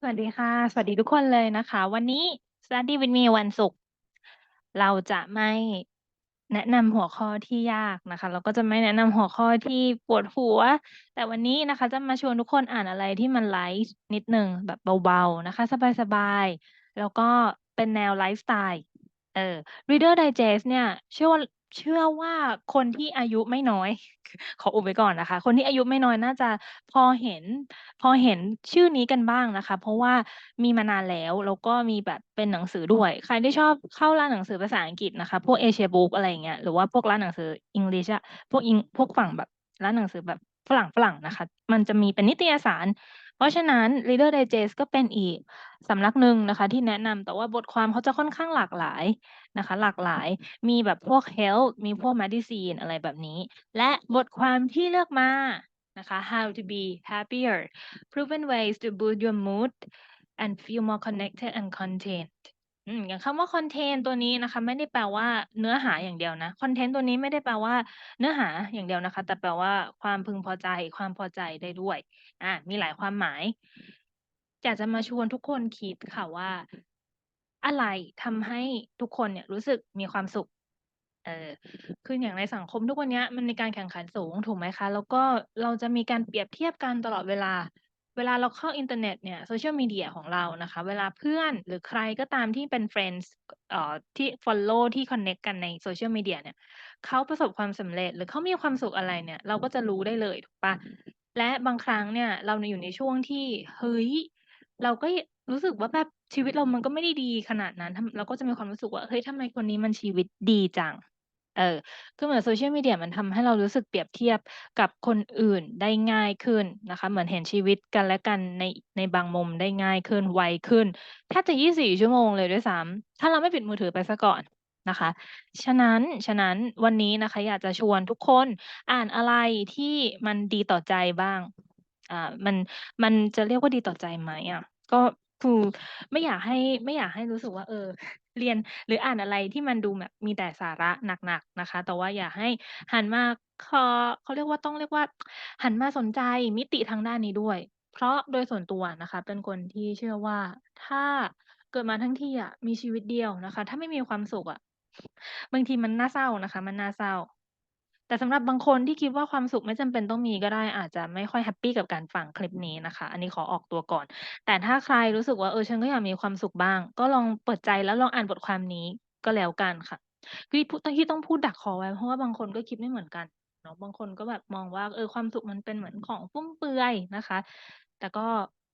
สวัสดีค่ะ สวัสดีทุกคนเลยนะคะ วันนี้ Study with me วันศุกร์เราจะไม่แนะนำหัวข้อที่ยากนะคะ เราก็จะไม่แนะนำหัวข้อที่ปวดหัว แต่วันนี้นะคะ จะมาชวนทุกคนอ่านอะไรที่มันไลต์นิดหนึ่งแบบเบาๆนะคะ สบายๆ แล้วก็เป็นแนวไลฟ์สไตล์เออ Reader Digest เนี่ยเชื่อว่า เชื่อว่าคนที่อายุไม่น้อย ขออุบไว้ก่อนนะคะ คนที่อายุไม่น้อยน่าจะพอเห็น พอเห็นชื่อนี้กันบ้างนะคะ เพราะว่ามีมานานแล้ว แล้วก็มีแบบเป็นหนังสือด้วย ใครที่ชอบเข้าร้านหนังสือภาษาอังกฤษนะคะ พวก Asia Book อะไรเงี้ย หรือว่าพวกร้านหนังสือ English อะพวก Eng พวกฝั่งแบบร้านหนังสือแบบฝรั่งๆนะคะ มันจะมีเป็นนิตยสาร เพราะฉะนั้น Reader Digest ก็เป็นอีกสำนักหนึ่งนะคะ ที่แนะนำแต่ว่าบทความเขาจะค่อนข้างหลากหลายนะคะ หลากหลายมีแบบพวก Health มีพวก Medicine อะไรแบบนี้ และบทความที่เลือกมานะคะ How to be happier proven ways to boost your mood and feel more connected and content อืม อย่างคำว่า content ตัวนี้นะคะ ไม่ได้แปลว่าเนื้อหาอย่างเดียวนะ คอนเทนต์ตัวนี้ไม่ได้แปลว่าเนื้อหาอย่างเดียวนะคะ แต่แปลว่าความพึงพอใจ ความพอใจได้ด้วย อา มีหลายความหมาย อยากจะมาชวนทุกคนคิดค่ะว่า อะไรทำให้ทุกคนเนี่ยรู้สึกมีความสุข เออ คืออย่างในสังคมทุกวันเนี้ย มันมีการแข่งขันสูง ถูกไหมคะ แล้วก็เราจะมีการเปรียบเทียบกันตลอดเวลา เวลาเราเข้าอินเทอร์เน็ตเนี่ย Social Media ของเรานะคะ เวลาเพื่อนหรือใครก็ตามที่เป็น Friends เอ่อที่ฟอลโลว์ที่คอนเน็กต์กันใน Social Media เนี่ยเขาประสบความสำเร็จหรือเขามีความสุขอะไรเนี่ย เราก็จะรู้ได้เลยถูกปล่า?และบางครั้งเนี่ย เราอยู่ในช่วงที่เฮ้ย เราก็รู้สึกว่าแบบชีวิตเรามันก็ไม่ได้ดีขนาดนั้นทำเราก็จะมีความรู้สึกว่าเฮ้ยทำไมคนนี้มันชีวิตดีจัง เออคือเหมือน Social Media มันทำให้เรารู้สึกเปรียบเทียบกับคนอื่นได้ง่ายขึ้นนะคะ เหมือนเห็นชีวิตกันและกันในในบางมุมได้ง่ายขึ้นไวขึ้นแทบจะ 24 ชั่วโมงเลยด้วยซ้ำถ้าเราไม่ปิดมือถือไปเสียก่อนนะคะ ฉะนั้นฉะนั้นวันนี้นะคะอยากจะชวนทุกคนอ่านอะไรที่มันดีต่อใจบ้างอ่ามันมันจะเรียกว่าดีต่อใจไหมอะก็คือไม่อยากให้ไม่อยากให้รู้สึกว่า เออ เรียนหรืออ่านอะไรที่มันดูแบบมีแต่สาระหนักๆนะคะ แต่ว่าอย่าให้หันมาคอเขาเรียกว่าต้องเรียกว่า หันมาสนใจมิติทางด้านนี้ด้วย เพราะโดยส่วนตัวนะคะ เป็นคนที่เชื่อว่าถ้าเกิดมาทั้งทีอะมีชีวิตเดียวนะคะ ถ้าไม่มีความสุขอะ บางทีมันน่าเศร้านะคะ มันน่าเศร้า แต่สำหรับบางคนที่คิดว่า ความสุขไม่จำเป็นต้องมีก็ได้ อาจจะไม่ค่อยแฮปปีกับการฟังคลิปนี้นะคะ อันนี้ขอออกตัวก่อน แต่ถ้าใครรู้สึกว่า เออ ฉันก็อยากมีความสุขบ้าง ก็ลองเปิดใจแล้วลองอ่านบทความนี้ก็แล้วกันค่ะ ที่พูด ที่ต้องพูดดักคอไว้ เพราะว่าบางคนก็คิดไม่เหมือนกันเนาะ บางคนก็แบบมองว่า เออ ความสุขมันเป็นเหมือนของฟุ่มเฟือยนะคะ แต่ก็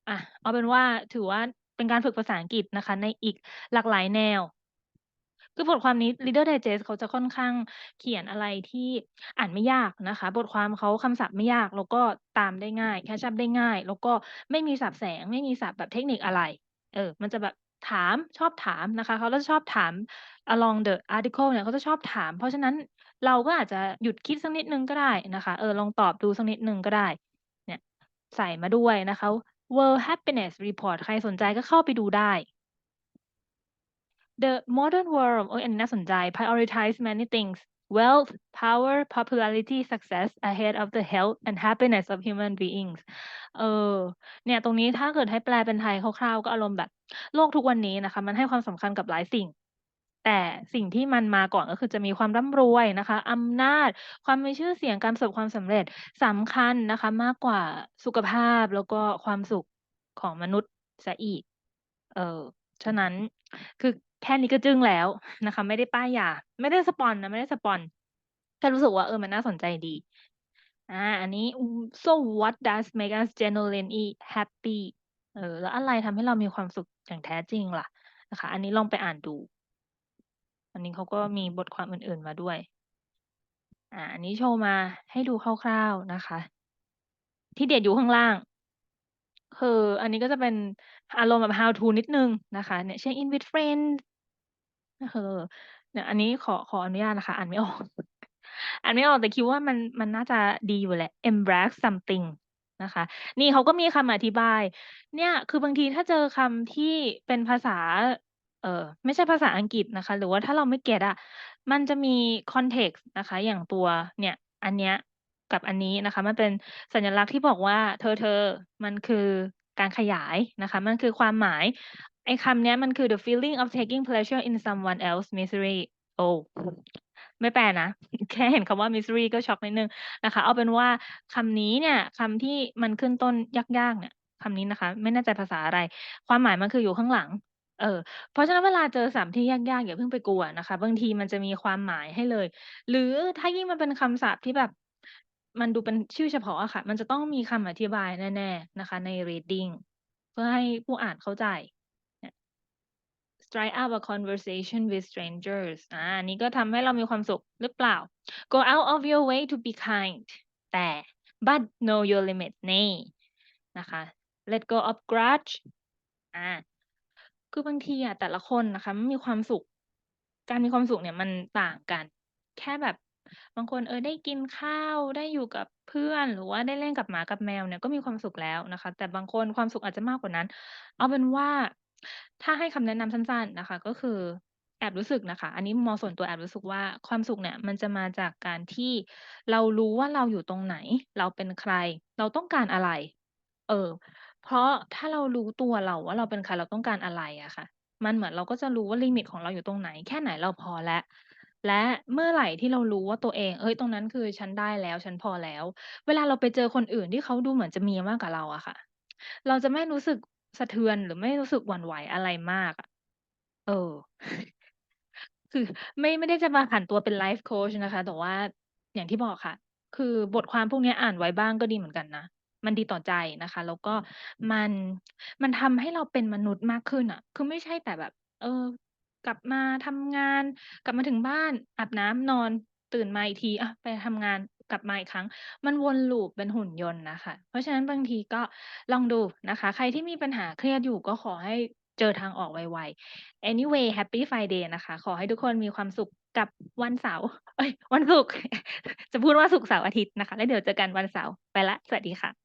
อะ เอาเป็นว่า ถือว่าเป็นการฝึกภาษาอังกฤษนะคะ ในอีกหลากหลายแนว คือบทความนี้ Reader Digest เขาจะค่อนข้างเขียนอะไรที่อ่านไม่ยากนะคะ บทความเขาคำศัพท์ไม่ยาก แล้วก็ตามได้ง่าย catch up ได้ง่าย แล้วก็ไม่มีศัพท์แสง ไม่มีศัพท์แบบเทคนิคอะไร เออ มันจะแบบถามชอบถามนะคะ เขาก็จะชอบถาม along the article เนี่ยเขาจะชอบถาม เพราะฉะนั้นเราก็อาจจะหยุดคิดสักนิดนึงก็ได้นะคะ เออ ลองตอบดูสักนิดนึงก็ได้ เนี่ย ใส่มาด้วยนะคะ World Happiness Report ใครสนใจก็เข้าไปดูได้ The modern world โอ๊ยอันนี้น่าสนใจ prioritize many things wealth power popularity success ahead of the health and happiness of human beings เออ เนี่ย ตรงนี้ถ้าเกิดให้แปลเป็นไทยคร่าวๆ ก็อารมณ์แบบ โลกทุกวันนี้นะคะ มันให้ความสำคัญกับหลายสิ่ง แต่สิ่งที่มันมาก่อนก็คือจะมีความร่ำรวยนะคะอำนาจ ความมีชื่อเสียง การประสบความสำเร็จสำคัญนะคะ มากกว่าสุขภาพแล้วก็ความสุขของมนุษย์เสียอีก เออ ฉะนั้นคือแค่นี้ก็จึ้งแล้วนะคะ ไม่ได้ป้ายยา ไม่ได้สปอนนะ ไม่ได้สปอนแค่รู้สึกว่าเออมันน่าสนใจดีอ่าอันนี้ So what does make us genuinely happy เออแล้วอะไรทำให้เรามีความสุขอย่างแท้จริงล่ะ?นะคะ อันนี้ลองไปอ่านดู อันนี้เขาก็มีบทความอื่น ๆมาด้วยอ่าอันนี้โชว์มาให้ดูคร่าวๆนะคะ ที่เด็ดอยู่ข้างล่าง คืออันนี้ก็จะเป็นอารมณ์แบบ How to นิดนึงนะคะเนี่ย check in with friends เออเนี่ยอันนี้ขอขออนุญาตนะคะ อ่านไม่ออกอ่านไม่ออกแต่คิดว่ามันมันน่าจะดีอยู่แหละ embrace something นะคะ นี่เขาก็มีคำอธิบาย เนี่ยคือบางทีถ้าเจอคำที่เป็นภาษา เออไม่ใช่ภาษาอังกฤษนะคะ หรือว่าถ้าเราไม่เก็ตอะมันจะมี context นะคะ อย่างตัวเนี่ย อันเนี้ย กับอันนี้นะคะ มันเป็นสัญลักษณ์ที่บอกว่า เธอๆมันคือการขยายนะคะ มันคือความหมาย ไอ้คำเนี้ยมันคือ the feeling of taking pleasure in someone else misery โอ้ไม่แปลนะ แค่เห็นคำว่า misery ก็ช็อกนิดนึงนะคะ เอาเป็นว่าคำนี้เนี่ยคำที่มันขึ้นต้นยากๆเนี่ยคำนี้นะคะ ไม่แน่ใจภาษาอะไร ความหมายมันคืออยู่ข้างหลังเออเพราะฉะนั้นเวลาเจอศัพท์ที่ยากๆอย่าเพิ่งไปกลัวนะคะ บางทีมันจะมีความหมายให้เลย หรือถ้ายิ่งมันเป็นคำศัพท์ที่แบบ มันดูเป็นชื่อเฉพาะอะค่ะ มันจะต้องมีคำอธิบายแน่ ๆ นะคะ ใน reading เพื่อให้ผู้อ่านเข้าใจ strike up a conversation with strangers อาอันนี้ก็ทำให้เรามีความสุขหรือเปล่า? Go out of your way to be kind แต่ but know your limit นี่นะคะ let go of grudge อ่าคือบางทีอะแต่ละคนนะคะมันมีความสุข การมีความสุขเนี่ยมันต่างกัน แค่แบบ บางคนเออได้กินข้าวได้อยู่กับเพื่อน หรือว่าได้เล่นกับหมากับแมวเนี่ยก็มีความสุขแล้วนะคะ แต่บางคนความสุขอาจจะมากกว่านั้น เอาเป็นว่า ถ้าให้คำแนะนำสั้น ๆ นะคะ ก็คือแอบรู้สึกนะคะ อันนี้มองส่วนตัวแอบรู้สึกว่าความสุขเนี่ย มันจะมาจากการที่เรารู้ว่าเราอยู่ตรงไหน เราเป็นใคร เราต้องการอะไร เออ เพราะถ้าเรารู้ตัวเราว่าเราเป็นใครเราต้องการอะไรอะค่ะ มันเหมือนเราก็จะรู้ว่าลิมิตของเราอยู่ตรงไหน แค่ไหนเราพอแล้ว และเมื่อไหร่ที่เรารู้ว่าตัวเอง เฮ้ย ตรงนั้นคือฉันได้แล้ว ฉันพอแล้ว เวลาเราไปเจอคนอื่นที่เขาดูเหมือนจะมีมากกว่าเราอะค่ะ เราจะไม่รู้สึกสะเทือน หรือไม่รู้สึกหวั่นไหวอะไรมากอะ เออ คือไม่ ไม่ได้จะมาผันตัวเป็นไลฟ์โคชนะคะ แต่ว่าอย่างที่บอกค่ะ คือบทความพวกเนี้ยอ่านไว้บ้างก็ดีเหมือนกันนะ มันดีต่อใจนะคะ แล้วก็มัน มันทำให้เราเป็นมนุษย์มากขึ้นอะ คือไม่ใช่แต่แบบ เออ กลับมาทำงาน กลับมาถึงบ้าน อาบน้ำนอน ตื่นมาอีกทีอะไปทำงานกลับมาอีกครั้ง มันวน loop เป็นหุ่นยนต์นะคะ เพราะฉะนั้นบางทีก็ลองดูนะคะ ใครที่มีปัญหาเครียดอยู่ก็ขอให้เจอทางออกไวๆ anyway Happy Friday นะคะ ขอให้ทุกคนมีความสุขกับวันเสาร์เอ๊ยวันศุกร์จะพูดว่าศุกร์เสาร์อาทิตย์นะคะ แล้วเดี๋ยวเจอกันวันเสาร์ไปล้วสวัสดีค่ะ